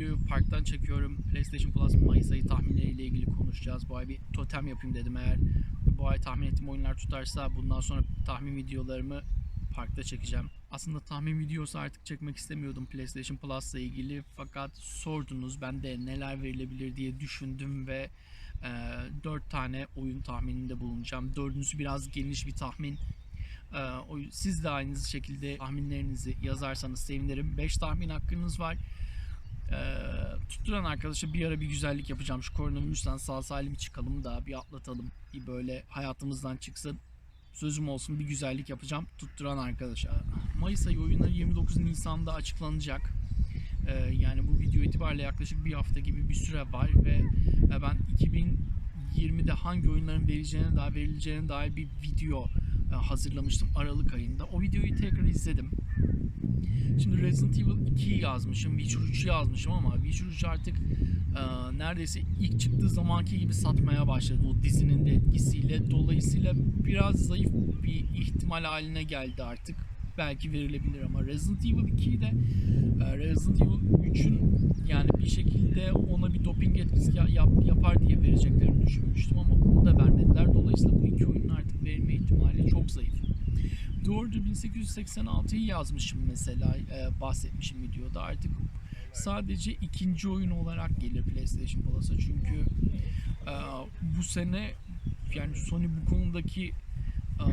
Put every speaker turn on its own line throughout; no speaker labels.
videoyu parktan çekiyorum. PlayStation Plus Mayıs ayı tahminleriyle ilgili konuşacağız. Bu ay bir totem yapayım dedim. Eğer bu ay tahmin ettiğim oyunlar tutarsa bundan sonra tahmin videolarımı parkta çekeceğim. Aslında tahmin videosu artık çekmek istemiyordum PlayStation Plus'la ilgili. Fakat sordunuz. Ben de neler verilebilir diye düşündüm ve e, 4 tane oyun tahmininde bulunacağım. Dördüncüsü biraz geniş bir tahmin. O- Siz de aynı şekilde tahminlerinizi yazarsanız sevinirim. 5 tahmin hakkınız var. Ee, tutturan arkadaşa bir ara bir güzellik yapacağım. Şu koronavirüsten sağ salim çıkalım da bir atlatalım. Bir böyle hayatımızdan çıksın. Sözüm olsun bir güzellik yapacağım. Tutturan arkadaşa. Mayıs ayı oyunları 29 Nisan'da açıklanacak. Ee, yani bu video itibariyle yaklaşık bir hafta gibi bir süre var ve e, ben 2020'de hangi oyunların verileceğine dair verileceğine dair bir video e, hazırlamıştım Aralık ayında. O videoyu tekrar izledim. Şimdi Resident Evil 2 yazmışım, Witcher 3 yazmışım ama Witcher 3 artık e, neredeyse ilk çıktığı zamanki gibi satmaya başladı o dizinin de etkisiyle. Dolayısıyla biraz zayıf bir ihtimal haline geldi artık. Belki verilebilir ama Resident Evil 2'yi de e, Resident Evil 3'ün yani bir şekilde ona bir doping etkisi ya- yap- yapar diye vereceklerini düşünmüştüm ama bunu da vermediler. Dolayısıyla bu iki oyunun artık verilme ihtimali çok zayıf. Doğru 1886'yı yazmışım mesela e, bahsetmişim videoda artık sadece ikinci oyun olarak gelir PlayStation Plus'a çünkü e, bu sene yani Sony bu konudaki e,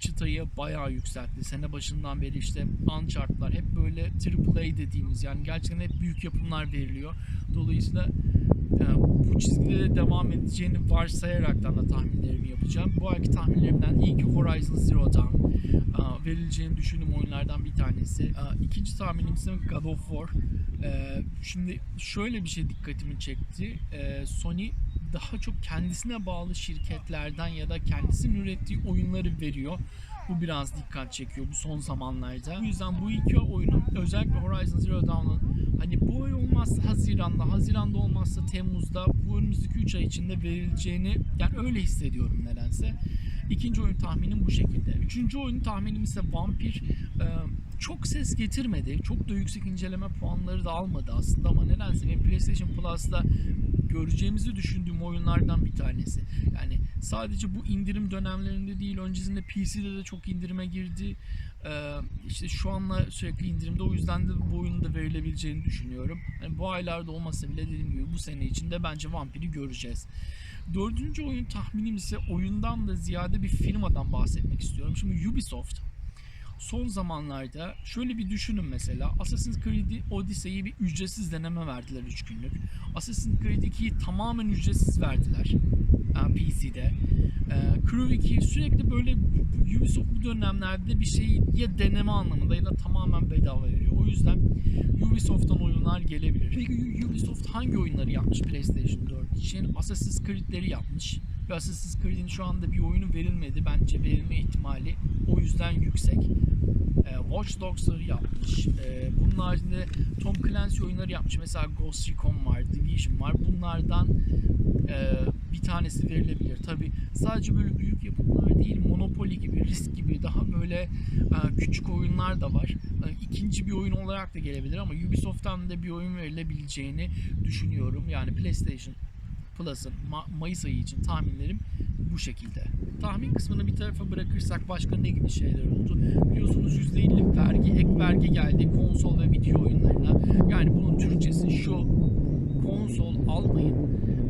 çıtayı bayağı yükseltti. Sene başından beri işte Uncharted'lar hep böyle AAA dediğimiz yani gerçekten hep büyük yapımlar veriliyor. Dolayısıyla e, bu çizgide de devam edeceğini varsayaraktan da tahminlerimi yapacağım. Bu ayki tahminlerimden ilki Horizon Zero Dawn e, verileceğini düşündüğüm oyunlardan bir tanesi. E, İkinci tahminim ise God of War. E, Şimdi şöyle bir şey dikkatimi çekti. E, Sony daha çok kendisine bağlı şirketlerden ya da kendisinin ürettiği oyunları veriyor. Bu biraz dikkat çekiyor bu son zamanlarda. Bu yüzden bu iki oyunun özellikle Horizon Zero Dawn'ın hani bu ay olmazsa Haziran'da, Haziran'da olmazsa Temmuz'da bu önümüzdeki 3 ay içinde verileceğini yani öyle hissediyorum nedense. İkinci oyun tahminim bu şekilde. Üçüncü oyun tahminim ise Vampir. Ee, çok ses getirmedi. Çok da yüksek inceleme puanları da almadı aslında ama nedense benim PlayStation Plus'ta göreceğimizi düşündüğüm oyunlardan bir tanesi. Yani sadece bu indirim dönemlerinde değil öncesinde PC'de de çok indirime girdi. Ee, işte şu anla sürekli indirimde o yüzden de bu oyunun da verilebileceğini düşünüyorum. Yani bu aylarda olmasa bile dediğim gibi bu sene içinde bence Vampir'i göreceğiz. Dördüncü oyun tahminim ise oyundan da ziyade bir firmadan bahsetmek istiyorum. Şimdi Ubisoft son zamanlarda şöyle bir düşünün mesela Assassin's Creed Odyssey'i bir ücretsiz deneme verdiler 3 günlük. Assassin's Creed 2'yi tamamen ücretsiz verdiler PC'de. E, Crew 2 sürekli böyle Ubisoft bu dönemlerde bir şeyi ya deneme anlamında ya da tamamen bedava veriyor. O yüzden Ubisoft'tan oyunlar gelebilir. Peki Ubisoft hangi oyunları yapmış PlayStation 4 için? Assassin's Creed'leri yapmış. Ve Assassin's Creed'in şu anda bir oyunu verilmedi. Bence verilme ihtimali o yüzden yüksek. E, Watch Dogs'ları yapmış. E, bunun haricinde Tom Clancy oyunları yapmış. Mesela Ghost Recon var, Division var. Bunlardan e, bir tanesi verilebilir. Tabi sadece böyle büyük yapımlar değil, Monopoly gibi, Risk gibi daha böyle e, küçük oyunlar da var. E, ikinci bir oyun olarak da gelebilir ama Ubisoft'tan da bir oyun verilebileceğini düşünüyorum. Yani PlayStation Plus'ın Ma- Mayıs ayı için tahminlerim bu şekilde. Tahmin kısmını bir tarafa bırakırsak başka ne gibi şeyler oldu? Biliyorsunuz %50 vergi, ek vergi geldi konsol ve video oyunlarına. Yani bunun Türkçesi şu konsol almayın,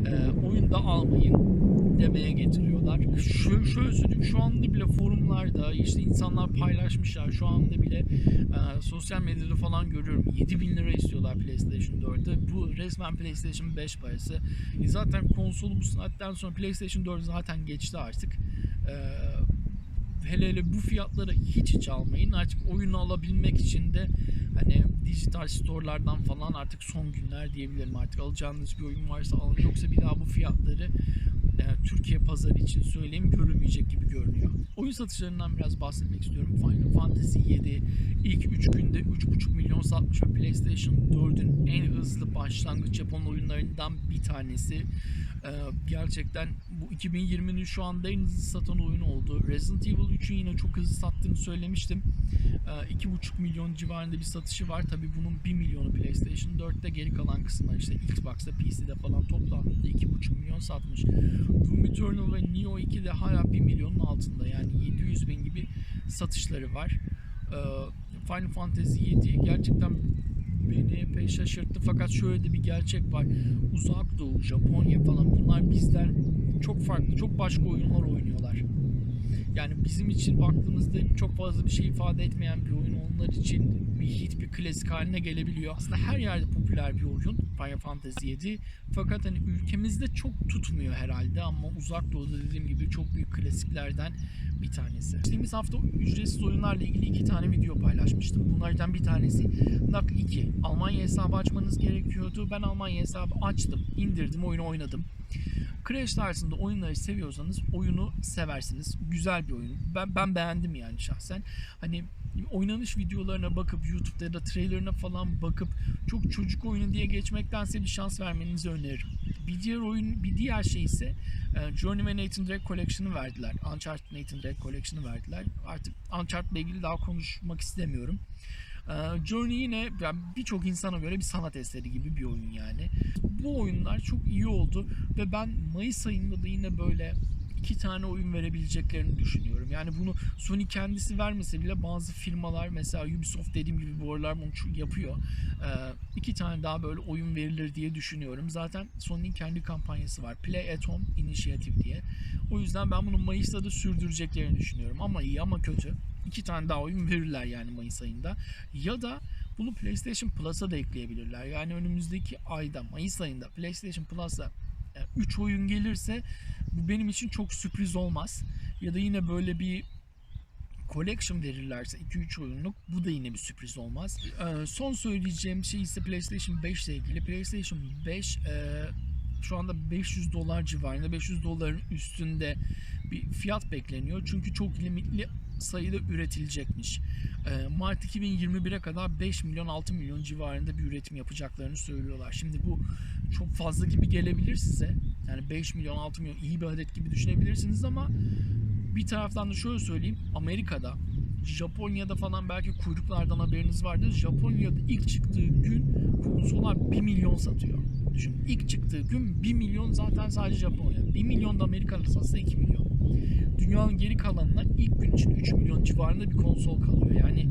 e, oyun da almayın demeye getiriyorlar. Şu, şöyle söyleyeyim şu anda bile forumlarda işte insanlar paylaşmışlar. Şu anda bile e, sosyal medyada falan görüyorum. 7000 lira istiyorlar PlayStation 4'e bu resmen PlayStation 5 parası. E, zaten konsolu bu saatten sonra PlayStation 4 zaten geçti artık. E, hele hele bu fiyatları hiç hiç almayın. Artık oyunu alabilmek için de hani dijital storelardan falan artık son günler diyebilirim. Artık alacağınız bir oyun varsa alın. Yoksa bir daha bu fiyatları e, Türkiye pazarı için söyleyeyim görülmeyecek gibi görünüyor. Oyun satışlarından biraz bahsetmek istiyorum. Final Fantasy 7 ilk 3 günde 3,5 milyon satmış ve PlayStation 4'ün en hızlı başlangıç yapan oyunlarından bir tanesi. E, gerçekten bu 2020'nin şu anda en hızlı satan oyunu oldu. Resident Evil 3'ün yine çok hızlı sattığını söylemiştim. E, 2,5 milyon civarında bir satışı var. Tabi bunun 1 milyonu PlayStation PlayStation 4'te geri kalan kısımlar işte Xbox'ta, PC'de falan toplamda 2,5 milyon satmış. Doom Eternal ve Neo 2 de hala 1 milyonun altında yani 700 bin gibi satışları var. Ee, Final Fantasy 7 gerçekten beni epey şaşırttı fakat şöyle de bir gerçek var. Uzak Doğu, Japonya falan bunlar bizden çok farklı, çok başka oyunlar oynuyorlar. Yani bizim için baktığımızda çok fazla bir şey ifade etmeyen bir oyun onlar için bir hit, bir klasik haline gelebiliyor. Aslında her yerde popüler bir oyun Final Fantasy 7. Fakat hani ülkemizde çok tutmuyor herhalde ama uzak doğuda dediğim gibi çok büyük klasiklerden bir tanesi. Geçtiğimiz hafta ücretsiz oyunlarla ilgili iki tane video paylaşmıştım. Bunlardan bir tanesi NAC 2. Almanya hesabı açmanız gerekiyordu. Ben Almanya hesabı açtım, indirdim, oyunu oynadım. Crash tarzında oyunları seviyorsanız oyunu seversiniz. Güzel bir oyun. Ben ben beğendim yani şahsen. Hani oynanış videolarına bakıp YouTube'da ya da trailerına falan bakıp çok çocuk oyunu diye geçmektense bir şans vermenizi öneririm. Bir diğer oyun, bir diğer şey ise e, Journey ve Nathan Drake Collection'ı verdiler. Uncharted Nathan Drake Collection'ı verdiler. Artık Uncharted ile ilgili daha konuşmak istemiyorum. Ee, Journey yine yani birçok insana göre bir sanat eseri gibi bir oyun yani. Bu oyunlar çok iyi oldu ve ben Mayıs ayında da yine böyle iki tane oyun verebileceklerini düşünüyorum. Yani bunu Sony kendisi vermese bile bazı firmalar mesela Ubisoft dediğim gibi bu aralar bunu yapıyor. Ee, iki tane daha böyle oyun verilir diye düşünüyorum. Zaten Sony'nin kendi kampanyası var. Play at Home Initiative diye. O yüzden ben bunu Mayıs'ta da sürdüreceklerini düşünüyorum. Ama iyi ama kötü. İki tane daha oyun verirler yani Mayıs ayında. Ya da bunu PlayStation Plus'a da ekleyebilirler. Yani önümüzdeki ayda Mayıs ayında PlayStation Plus'a 3 oyun gelirse bu benim için çok sürpriz olmaz. Ya da yine böyle bir collection verirlerse 2-3 oyunluk bu da yine bir sürpriz olmaz. Ee, son söyleyeceğim şey ise PlayStation 5 ile ilgili. PlayStation 5 e, şu anda 500 dolar civarında 500 doların üstünde bir fiyat bekleniyor. Çünkü çok limitli sayıda üretilecekmiş. Ee, Mart 2021'e kadar 5 milyon 6 milyon civarında bir üretim yapacaklarını söylüyorlar. Şimdi bu çok fazla gibi gelebilir size. Yani 5 milyon 6 milyon iyi bir adet gibi düşünebilirsiniz ama bir taraftan da şöyle söyleyeyim. Amerika'da Japonya'da falan belki kuyruklardan haberiniz vardır. Japonya'da ilk çıktığı gün konsollar 1 milyon satıyor. Düşün ilk çıktığı gün 1 milyon zaten sadece Japonya. 1 milyon da Amerika'da satsa 2 milyon. Dünyanın geri kalanına ilk gün için 3 milyon civarında bir konsol kalıyor. Yani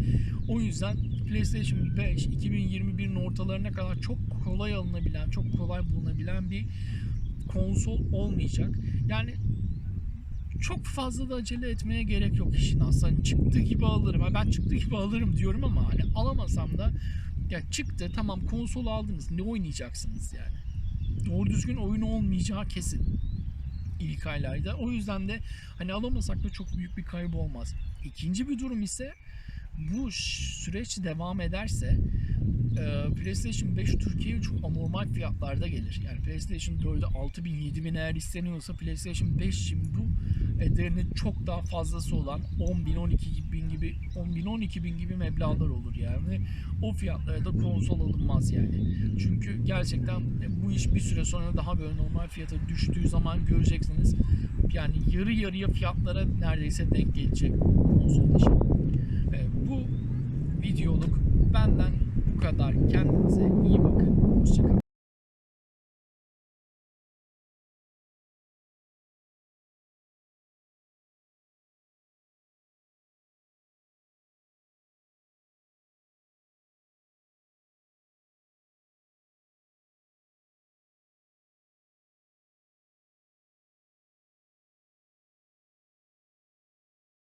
o yüzden PlayStation 5 2021'in ortalarına kadar çok kolay alınabilen, çok kolay bulunabilen bir konsol olmayacak. Yani çok fazla da acele etmeye gerek yok işin aslında. Hani çıktığı gibi alırım. Ben çıktığı gibi alırım diyorum ama hani alamasam da ya çıktı tamam konsol aldınız. Ne oynayacaksınız yani? Doğru düzgün oyun olmayacağı kesin ilk aylarda. O yüzden de hani alamasak da çok büyük bir kaybı olmaz. İkinci bir durum ise bu süreç devam ederse e, PlayStation 5 Türkiye'ye çok anormal fiyatlarda gelir. Yani PlayStation 4'e 6000 7000 eğer isteniyorsa PlayStation 5 şimdi bu ederinin çok daha fazlası olan 10 bin 12 bin gibi 10 bin 12 bin gibi meblağlar olur yani. O fiyatlara da konsol alınmaz yani. Çünkü gerçekten bu iş bir süre sonra daha böyle normal fiyata düştüğü zaman göreceksiniz. Yani yarı yarıya fiyatlara neredeyse denk gelecek konsol işi. Videoluk benden bu kadar. Kendinize iyi bakın. Hoşçakalın.